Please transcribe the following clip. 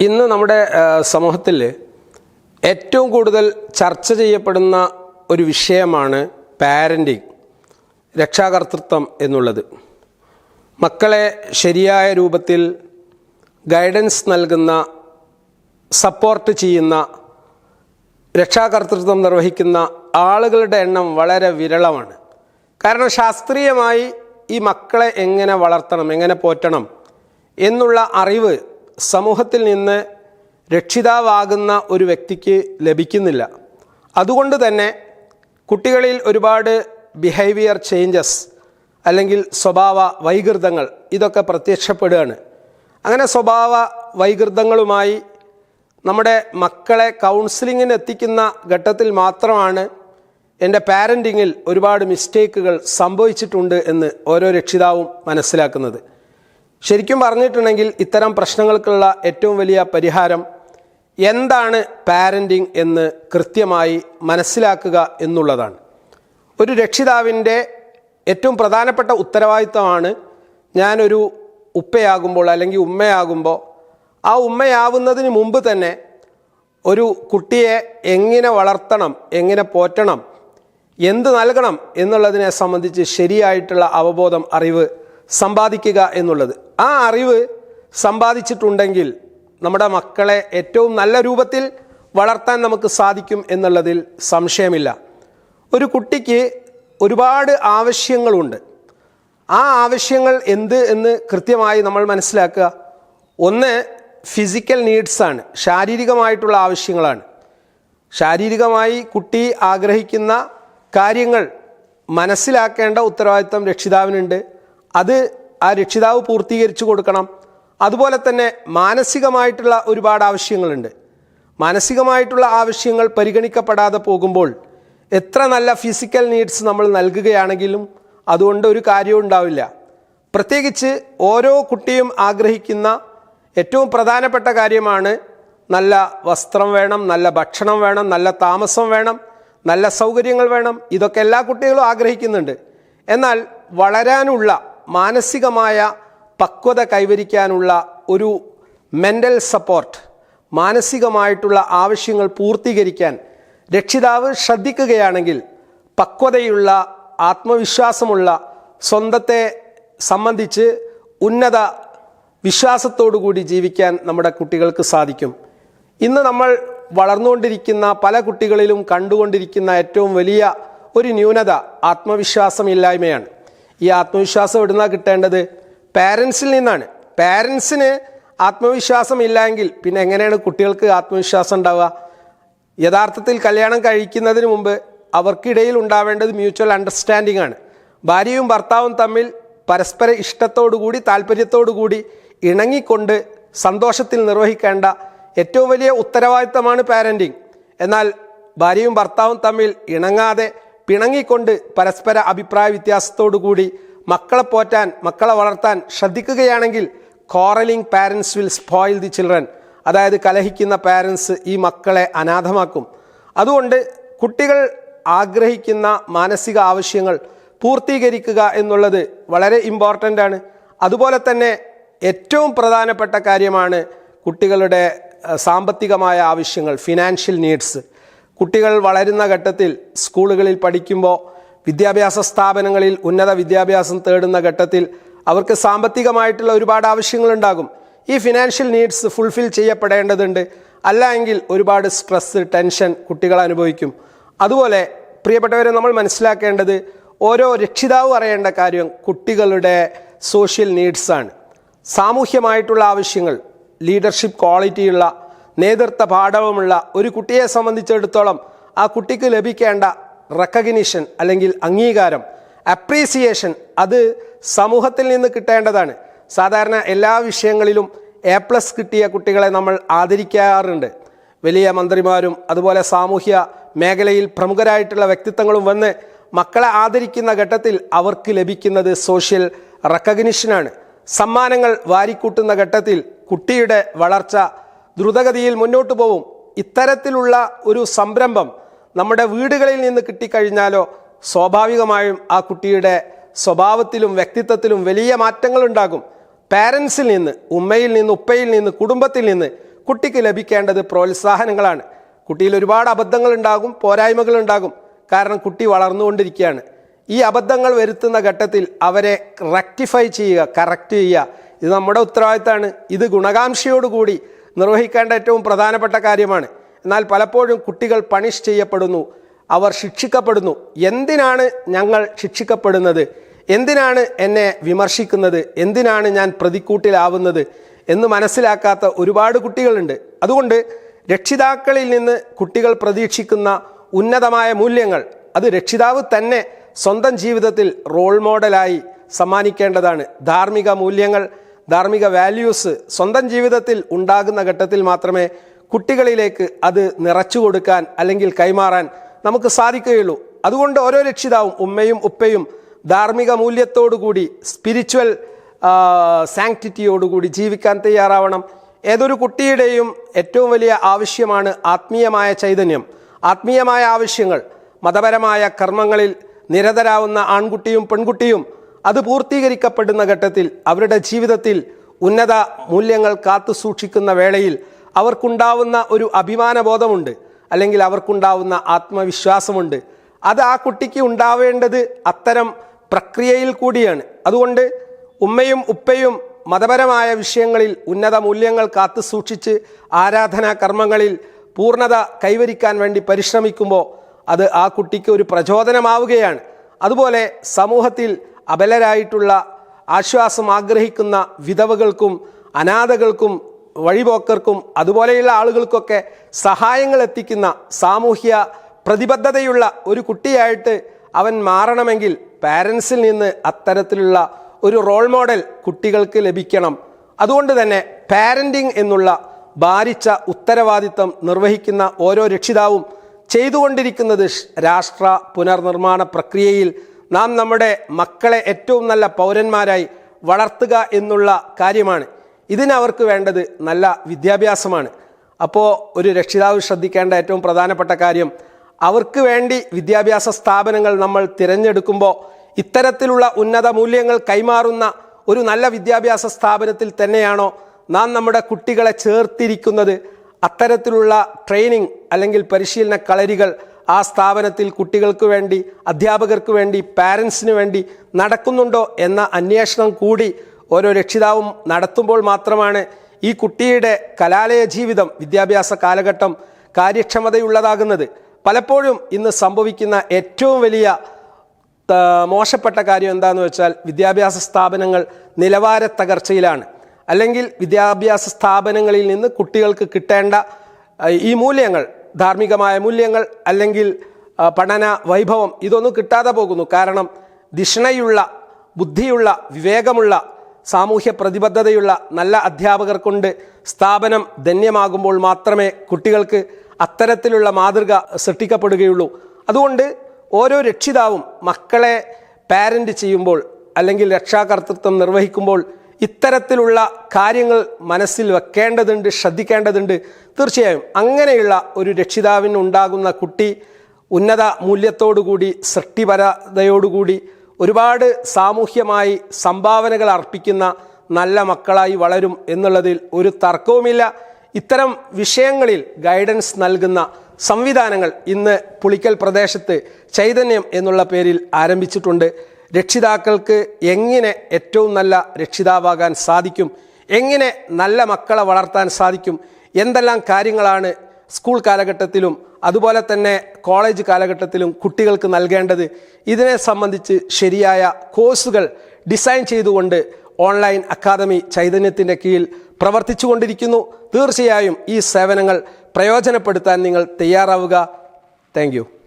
ഇന്ന് നമ്മുടെ സമൂഹത്തിൽ ഏറ്റവും കൂടുതൽ ചർച്ച ചെയ്യപ്പെടുന്ന ഒരു വിഷയമാണ് പാരന്റിങ് രക്ഷാകർത്തൃത്വം എന്നുള്ളത്. മക്കളെ ശരിയായ രൂപത്തിൽ ഗൈഡൻസ് നൽകുന്ന സപ്പോർട്ട് ചെയ്യുന്ന രക്ഷാകർത്തൃത്വം നിർവഹിക്കുന്ന ആളുകളുടെ എണ്ണം വളരെ വിരളമാണ്. കാരണം ശാസ്ത്രീയമായി ഈ മക്കളെ എങ്ങനെ വളർത്തണം എങ്ങനെ പോറ്റണം എന്നുള്ള അറിവ് സമൂഹത്തിൽ നിന്ന് രക്ഷിതാവാകുന്ന ഒരു വ്യക്തിക്ക് ലഭിക്കുന്നില്ല. അതുകൊണ്ട് തന്നെ കുട്ടികളിൽ ഒരുപാട് ബിഹേവിയർ ചേഞ്ചസ് അല്ലെങ്കിൽ സ്വഭാവ വൈകൃതങ്ങൾ ഇതൊക്കെ പ്രത്യക്ഷപ്പെടുകയാണ്. അങ്ങനെ സ്വഭാവ വൈകൃതങ്ങളുമായി നമ്മുടെ മക്കളെ കൗൺസിലിങ്ങിന് എത്തിക്കുന്ന ഘട്ടത്തിൽ മാത്രമാണ് എന്റെ പാരന്റിങ്ങിൽ ഒരുപാട് മിസ്റ്റേക്കുകൾ സംഭവിച്ചിട്ടുണ്ട് എന്ന് ഓരോ രക്ഷിതാവും മനസ്സിലാക്കുന്നത്. ശരിക്കും പറഞ്ഞിട്ടുണ്ടെങ്കിൽ ഇത്തരം പ്രശ്നങ്ങൾക്കുള്ള ഏറ്റവും വലിയ പരിഹാരം എന്താണ് പാരന്റിങ് എന്ന് കൃത്യമായി മനസ്സിലാക്കുക എന്നുള്ളതാണ്. ഒരു രക്ഷിതാവിന്റെ ഏറ്റവും പ്രധാനപ്പെട്ട ഉത്തരവാദിത്തമാണ് ഞാനൊരു ഉപ്പയാകുമ്പോൾ അല്ലെങ്കിൽ ഉമ്മയാകുമ്പോൾ ആ ഉമ്മയാവുന്നതിന് മുമ്പ് തന്നെ ഒരു കുട്ടിയെ എങ്ങനെ വളർത്തണം എങ്ങനെ പോറ്റണം എന്ത് നൽകണം എന്നുള്ളതിനെ സംബന്ധിച്ച് ശരിയായിട്ടുള്ള അവബോധം അറിവ് സമ്പാദിക്കുക എന്നുള്ളത്. ആ അറിവ് സമ്പാദിച്ചിട്ടുണ്ടെങ്കിൽ നമ്മുടെ മക്കളെ ഏറ്റവും നല്ല രൂപത്തിൽ വളർത്താൻ നമുക്ക് സാധിക്കും എന്നുള്ളതിൽ സംശയമില്ല. ഒരു കുട്ടിക്ക് ഒരുപാട് ആവശ്യങ്ങളുണ്ട്. ആ ആവശ്യങ്ങൾ എന്ത് എന്ന് കൃത്യമായി നമ്മൾ മനസ്സിലാക്കുക. ഒന്ന് ഫിസിക്കൽ നീഡ്സാണ് ശാരീരികമായിട്ടുള്ള ആവശ്യങ്ങളാണ്. ശാരീരികമായി കുട്ടി ആഗ്രഹിക്കുന്ന കാര്യങ്ങൾ മനസ്സിലാക്കേണ്ട ഉത്തരവാദിത്തം രക്ഷിതാവിനുണ്ട്. അത് ആ രക്ഷിതാവ് പൂർത്തീകരിച്ചു കൊടുക്കണം. അതുപോലെ തന്നെ മാനസികമായിട്ടുള്ള ഒരുപാട് ആവശ്യങ്ങളുണ്ട്. മാനസികമായിട്ടുള്ള ആവശ്യങ്ങൾ പരിഗണിക്കപ്പെടാതെ പോകുമ്പോൾ എത്ര നല്ല ഫിസിക്കൽ നീഡ്സ് നമ്മൾ നൽകുകയാണെങ്കിലും അതുകൊണ്ട് ഒരു കാര്യവും ഉണ്ടാവില്ല. പ്രത്യേകിച്ച് ഓരോ കുട്ടിയും ആഗ്രഹിക്കുന്ന ഏറ്റവും പ്രധാനപ്പെട്ട കാര്യമാണ് നല്ല വസ്ത്രം വേണം നല്ല ഭക്ഷണം വേണം നല്ല താമസം വേണം നല്ല സൗകര്യങ്ങൾ വേണം. ഇതൊക്കെ എല്ലാ കുട്ടികളും ആഗ്രഹിക്കുന്നുണ്ട്. എന്നാൽ വളരാനുള്ള മാനസികമായ പക്വത കൈവരിക്കാനുള്ള ഒരു മെന്റൽ സപ്പോർട്ട് മാനസികമായിട്ടുള്ള ആവശ്യങ്ങൾ പൂർത്തീകരിക്കാൻ രക്ഷിതാവ് ശ്രദ്ധിക്കുകയാണെങ്കിൽ പക്വതയുള്ള ആത്മവിശ്വാസമുള്ള സ്വന്തത്തെ സംബന്ധിച്ച് ഉന്നത വിശ്വാസത്തോടുകൂടി ജീവിക്കാൻ നമ്മുടെ കുട്ടികൾക്ക് സാധിക്കും. ഇന്ന് നമ്മൾ വളർന്നുകൊണ്ടിരിക്കുന്ന പല കുട്ടികളിലും കണ്ടുകൊണ്ടിരിക്കുന്ന ഏറ്റവും വലിയ ഒരു ന്യൂനത ആത്മവിശ്വാസമില്ലായ്മയാണ്. ഈ ആത്മവിശ്വാസം എവിടുന്ന കിട്ടേണ്ടത്? പാരൻസിൽ നിന്നാണ്. പാരൻസിന് ആത്മവിശ്വാസം ഇല്ലെങ്കിൽ പിന്നെ എങ്ങനെയാണ് കുട്ടികൾക്ക് ആത്മവിശ്വാസം ഉണ്ടാവുക? യഥാർത്ഥത്തിൽ കല്യാണം കഴിക്കുന്നതിന് മുമ്പ് അവർക്കിടയിൽ ഉണ്ടാവേണ്ടത് മ്യൂച്വൽ അണ്ടർസ്റ്റാൻഡിംഗ് ആണ്. ഭാര്യയും ഭർത്താവും തമ്മിൽ പരസ്പര ഇഷ്ടത്തോടുകൂടി താല്പര്യത്തോടുകൂടി ഇണങ്ങിക്കൊണ്ട് സന്തോഷത്തിൽ നിർവഹിക്കേണ്ട ഏറ്റവും വലിയ ഉത്തരവാദിത്തമാണ് പാരന്റിങ് എന്നാൽ ഭാര്യയും ഭർത്താവും തമ്മിൽ ഇണങ്ങാതെ പിണങ്ങിക്കൊണ്ട് പരസ്പര അഭിപ്രായ വ്യത്യാസത്തോടുകൂടി മക്കളെ പോറ്റാൻ മക്കളെ വളർത്താൻ ശ്രദ്ധിക്കുകയാണെങ്കിൽ quarrelling parents will spoil the children അതായത് കലഹിക്കുന്ന പാരൻസ് ഈ മക്കളെ അനാഥമാക്കും. അതുകൊണ്ട് കുട്ടികൾ ആഗ്രഹിക്കുന്ന മാനസിക ആവശ്യങ്ങൾ പൂർത്തീകരിക്കുക എന്നുള്ളത് വളരെ ഇമ്പോർട്ടന്റ് ആണ്. അതുപോലെ തന്നെ ഏറ്റവും പ്രധാനപ്പെട്ട കാര്യമാണ് കുട്ടികളുടെ സാമ്പത്തികമായ ആവശ്യങ്ങൾ ഫിനാൻഷ്യൽ നീഡ്സ് കുട്ടികൾ വളരുന്ന ഘട്ടത്തിൽ സ്കൂളുകളിൽ പഠിക്കുമ്പോൾ വിദ്യാഭ്യാസ സ്ഥാപനങ്ങളിൽ ഉന്നത വിദ്യാഭ്യാസം തേടുന്ന ഘട്ടത്തിൽ അവർക്ക് സാമ്പത്തികമായിട്ടുള്ള ഒരുപാട് ആവശ്യങ്ങളുണ്ടാകും. ഈ ഫിനാൻഷ്യൽ നീഡ്സ് ഫുൾഫിൽ ചെയ്യപ്പെടേണ്ടതുണ്ട്. അല്ല എങ്കിൽ ഒരുപാട് സ്ട്രെസ് ടെൻഷൻ കുട്ടികൾ അനുഭവിക്കും. അതുപോലെ പ്രിയപ്പെട്ടവരെ നമ്മൾ മനസ്സിലാക്കേണ്ടത് ഓരോ രക്ഷിതാവും അറിയേണ്ട കാര്യം കുട്ടികളുടെ സോഷ്യൽ നീഡ്സാണ് സാമൂഹ്യമായിട്ടുള്ള ആവശ്യങ്ങൾ ലീഡർഷിപ്പ് ക്വാളിറ്റിയുള്ള നേതൃത്വ പാഠവുമുള്ള ഒരു കുട്ടിയെ സംബന്ധിച്ചിടത്തോളം ആ കുട്ടിക്ക് ലഭിക്കേണ്ട റെക്കഗ്നിഷൻ അല്ലെങ്കിൽ അംഗീകാരം അപ്രീസിയേഷൻ അത് സമൂഹത്തിൽ നിന്ന് കിട്ടേണ്ടതാണ്. സാധാരണ എല്ലാ വിഷയങ്ങളിലും എ പ്ലസ് കിട്ടിയ കുട്ടികളെ നമ്മൾ ആദരിക്കാറുണ്ട്. വലിയ മന്ത്രിമാരും അതുപോലെ സാമൂഹ്യ മേഖലയിൽ പ്രമുഖരായിട്ടുള്ള വ്യക്തിത്വങ്ങളും വന്ന് മക്കളെ ആദരിക്കുന്ന ഘട്ടത്തിൽ അവർക്ക് ലഭിക്കുന്നത് സോഷ്യൽ റെക്കഗ്നിഷനാണ് സമ്മാനങ്ങൾ വാരിക്കൂട്ടുന്ന ഘട്ടത്തിൽ കുട്ടിയുടെ വളർച്ച ദ്രുതഗതിയിൽ മുന്നോട്ട് പോവും. ഇത്തരത്തിലുള്ള ഒരു സംരംഭം നമ്മുടെ വീടുകളിൽ നിന്ന് കിട്ടിക്കഴിഞ്ഞാലോ സ്വാഭാവികമായും ആ കുട്ടിയുടെ സ്വഭാവത്തിലും വ്യക്തിത്വത്തിലും വലിയ മാറ്റങ്ങൾ ഉണ്ടാകും. പാരൻസിൽ നിന്ന് ഉമ്മയിൽ നിന്ന് ഉപ്പയിൽ നിന്ന് കുടുംബത്തിൽ നിന്ന് കുട്ടിക്ക് ലഭിക്കേണ്ടത് പ്രോത്സാഹനങ്ങളാണ്. കുട്ടിയിൽ ഒരുപാട് അബദ്ധങ്ങൾ ഉണ്ടാകും പോരായ്മകൾ ഉണ്ടാകും. കാരണം കുട്ടി വളർന്നുകൊണ്ടിരിക്കുകയാണ്. ഈ അബദ്ധങ്ങൾ വരുത്തുന്ന ഘട്ടത്തിൽ അവരെ റെക്ടിഫൈ ചെയ്യുക കറക്റ്റ് ചെയ്യുക. ഇത് നമ്മുടെ ഉത്തരവാദിത്തമാണ്. ഇത് ഗുണകാംക്ഷയോടുകൂടി നിർവഹിക്കേണ്ട ഏറ്റവും പ്രധാനപ്പെട്ട കാര്യമാണ്. എന്നാൽ പലപ്പോഴും കുട്ടികൾ പണിഷ് ചെയ്യപ്പെടുന്നു അവർ ശിക്ഷിക്കപ്പെടുന്നു. എന്തിനാണ് ഞങ്ങൾ ശിക്ഷിക്കപ്പെടുന്നത്? എന്തിനാണ് എന്നെ വിമർശിക്കുന്നത്? എന്തിനാണ് ഞാൻ പ്രതിക്കൂട്ടിലാവുന്നത്? എന്ന് മനസ്സിലാക്കാത്ത ഒരുപാട് കുട്ടികളുണ്ട്. അതുകൊണ്ട് രക്ഷിതാക്കളിൽ നിന്ന് കുട്ടികൾ പ്രതീക്ഷിക്കുന്ന ഉന്നതമായ മൂല്യങ്ങൾ അത് രക്ഷിതാവ് തന്നെ സ്വന്തം ജീവിതത്തിൽ റോൾ മോഡലായി സമ്മാനിക്കേണ്ടതാണ്. ധാർമ്മിക മൂല്യങ്ങൾ ധാർമ്മിക വാല്യൂസ് സ്വന്തം ജീവിതത്തിൽ ഉണ്ടാകുന്ന ഘട്ടത്തിൽ മാത്രമേ കുട്ടികളിലേക്ക് അത് നിറച്ചു കൊടുക്കാൻ അല്ലെങ്കിൽ കൈമാറാൻ നമുക്ക് സാധിക്കുകയുള്ളൂ. അതുകൊണ്ട് ഓരോ രക്ഷിതാവും ഉമ്മയും ഉപ്പയും ധാർമ്മിക മൂല്യത്തോടുകൂടി സ്പിരിച്വൽ സാങ്ക്ടിറ്റിയോടുകൂടി ജീവിക്കാൻ തയ്യാറാവണം. ഏതൊരു കുട്ടിയുടെയും ഏറ്റവും വലിയ ആവശ്യമാണ് ആത്മീയമായ ചൈതന്യം. ആത്മീയമായ ആവശ്യങ്ങൾ മതപരമായ കർമ്മങ്ങളിൽ നിരതരാവുന്ന ആൺകുട്ടിയും പെൺകുട്ടിയും അത് പൂർത്തീകരിക്കപ്പെടുന്ന ഘട്ടത്തിൽ അവരുടെ ജീവിതത്തിൽ ഉന്നത മൂല്യങ്ങൾ കാത്തു സൂക്ഷിക്കുന്ന വേളയിൽ അവർക്കുണ്ടാവുന്ന ഒരു അഭിമാനബോധമുണ്ട് അല്ലെങ്കിൽ അവർക്കുണ്ടാവുന്ന ആത്മവിശ്വാസമുണ്ട്. അത് ആ കുട്ടിക്ക് ഉണ്ടാവേണ്ടത് അത്തരം പ്രക്രിയയിൽ കൂടിയാണ്. അതുകൊണ്ട് ഉമ്മയും ഉപ്പയും മതപരമായ വിഷയങ്ങളിൽ ഉന്നത മൂല്യങ്ങൾ കാത്തു സൂക്ഷിച്ച് ആരാധനാ കർമ്മങ്ങളിൽ പൂർണത കൈവരിക്കാൻ വേണ്ടി പരിശ്രമിക്കുമ്പോൾ അത് ആ കുട്ടിക്ക് ഒരു പ്രചോദനമാവുകയാണ്. അതുപോലെ സമൂഹത്തിൽ അബലരായിട്ടുള്ള ആശ്വാസം ആഗ്രഹിക്കുന്ന വിധവകൾക്കും അനാഥകൾക്കും വഴിപോക്കർക്കും അതുപോലെയുള്ള ആളുകൾക്കൊക്കെ സഹായങ്ങൾ എത്തിക്കുന്ന സാമൂഹ്യ പ്രതിബദ്ധതയുള്ള ഒരു കുട്ടിയായിട്ട് അവൻ മാറണമെങ്കിൽ പാരൻസിൽ നിന്ന് അത്തരത്തിലുള്ള ഒരു റോൾ മോഡൽ കുട്ടികൾക്ക് ലഭിക്കണം. അതുകൊണ്ട് തന്നെ പാരന്റിങ് എന്നുള്ള ഭാരിച്ച ഉത്തരവാദിത്തം നിർവഹിക്കുന്ന ഓരോ രക്ഷിതാവും ചെയ്തുകൊണ്ടിരിക്കുന്നത് രാഷ്ട്ര പുനർനിർമ്മാണ പ്രക്രിയയിൽ നാം നമ്മുടെ മക്കളെ ഏറ്റവും നല്ല പൗരന്മാരായി വളർത്തുക എന്നുള്ള കാര്യമാണ്. ഇതിനവർക്ക് വേണ്ടത് നല്ല വിദ്യാഭ്യാസമാണ്. അപ്പോൾ ഒരു രക്ഷിതാവ് ശ്രദ്ധിക്കേണ്ട ഏറ്റവും പ്രധാനപ്പെട്ട കാര്യം അവർക്ക് വേണ്ടി വിദ്യാഭ്യാസ സ്ഥാപനങ്ങൾ നമ്മൾ തിരഞ്ഞെടുക്കുമ്പോൾ ഇത്തരത്തിലുള്ള ഉന്നത മൂല്യങ്ങൾ കൈമാറുന്ന ഒരു നല്ല വിദ്യാഭ്യാസ സ്ഥാപനത്തിൽ തന്നെയാണോ നാം നമ്മുടെ കുട്ടികളെ ചേർത്തിരിക്കുന്നത്? അത്തരത്തിലുള്ള ട്രെയിനിങ് അല്ലെങ്കിൽ പരിശീലന കളരികൾ ആ സ്ഥാപനത്തിൽ കുട്ടികൾക്ക് വേണ്ടി അധ്യാപകർക്ക് വേണ്ടി പാരൻസിന് വേണ്ടി നടക്കുന്നുണ്ടോ എന്ന അന്വേഷണം കൂടി ഓരോ രക്ഷിതാവും നടത്തുമ്പോൾ മാത്രമാണ് ഈ കുട്ടിയുടെ കലാലയ ജീവിതം വിദ്യാഭ്യാസ കാലഘട്ടം കാര്യക്ഷമതയുള്ളതാകുന്നത്. പലപ്പോഴും ഇന്ന് സംഭവിക്കുന്ന ഏറ്റവും വലിയ മോശപ്പെട്ട കാര്യം എന്താണെന്ന് വെച്ചാൽ വിദ്യാഭ്യാസ സ്ഥാപനങ്ങൾ നിലവാര തകർച്ചയിലാണ്. അല്ലെങ്കിൽ വിദ്യാഭ്യാസ സ്ഥാപനങ്ങളിൽ നിന്ന് കുട്ടികൾക്ക് കിട്ടേണ്ട ഈ മൂല്യങ്ങൾ ധാർമ്മികമായ മൂല്യങ്ങൾ അല്ലെങ്കിൽ പഠന വൈഭവം ഇതൊന്നും കിട്ടാതെ പോകുന്നു. കാരണം ദിഷ്ണയുള്ള ബുദ്ധിയുള്ള വിവേകമുള്ള സാമൂഹ്യ പ്രതിബദ്ധതയുള്ള നല്ല അധ്യാപകർ കൊണ്ട് സ്ഥാപനം ധന്യമാകുമ്പോൾ മാത്രമേ കുട്ടികൾക്ക് അത്തരത്തിലുള്ള മാതൃക സൃഷ്ടിക്കപ്പെടുകയുള്ളൂ. അതുകൊണ്ട് ഓരോ രക്ഷിതാവും മക്കളെ പാരന്റ് ചെയ്യുമ്പോൾ അല്ലെങ്കിൽ രക്ഷാകർത്തൃത്വം നിർവഹിക്കുമ്പോൾ ഇത്തരത്തിലുള്ള കാര്യങ്ങൾ മനസ്സിൽ വെക്കേണ്ടതുണ്ട് ശ്രദ്ധിക്കേണ്ടതുണ്ട്. തീർച്ചയായും അങ്ങനെയുള്ള ഒരു രക്ഷിതാവിന് ഉണ്ടാകുന്ന കുട്ടി ഉന്നത മൂല്യത്തോടുകൂടി സൃഷ്ടിപരതയോടുകൂടി ഒരുപാട് സാമൂഹ്യമായി സംഭാവനകൾ അർപ്പിക്കുന്ന നല്ല മക്കളായി വളരും എന്നുള്ളതിൽ ഒരു തർക്കവുമില്ല. ഇത്തരം വിഷയങ്ങളിൽ ഗൈഡൻസ് നൽകുന്ന സംവിധാനങ്ങൾ ഇന്ന് പുളിക്കൽ പ്രദേശത്ത് ചൈതന്യം എന്നുള്ള പേരിൽ ആരംഭിച്ചിട്ടുണ്ട്. രക്ഷിതാക്കൾക്ക് എങ്ങനെ ഏറ്റവും നല്ല രക്ഷിതാവാകാൻ സാധിക്കും? എങ്ങനെ നല്ല മക്കളെ വളർത്താൻ സാധിക്കും? എന്തെല്ലാം കാര്യങ്ങളാണ് സ്കൂൾ കാലഘട്ടത്തിലും അതുപോലെ തന്നെ കോളേജ് കാലഘട്ടത്തിലും കുട്ടികൾക്ക് നൽകേണ്ടത്? ഇതിനെ സംബന്ധിച്ച് ശരിയായ കോഴ്സുകൾ ഡിസൈൻ ചെയ്തുകൊണ്ട് ഓൺലൈൻ അക്കാദമി ചൈതന്യത്തിന്റെ കീഴിൽ പ്രവർത്തിച്ചുകൊണ്ടിരിക്കുന്നു. തീർച്ചയായും ഈ സേവനങ്ങൾ പ്രയോജനപ്പെടുത്താൻ നിങ്ങൾ തയ്യാറാവുക. താങ്ക്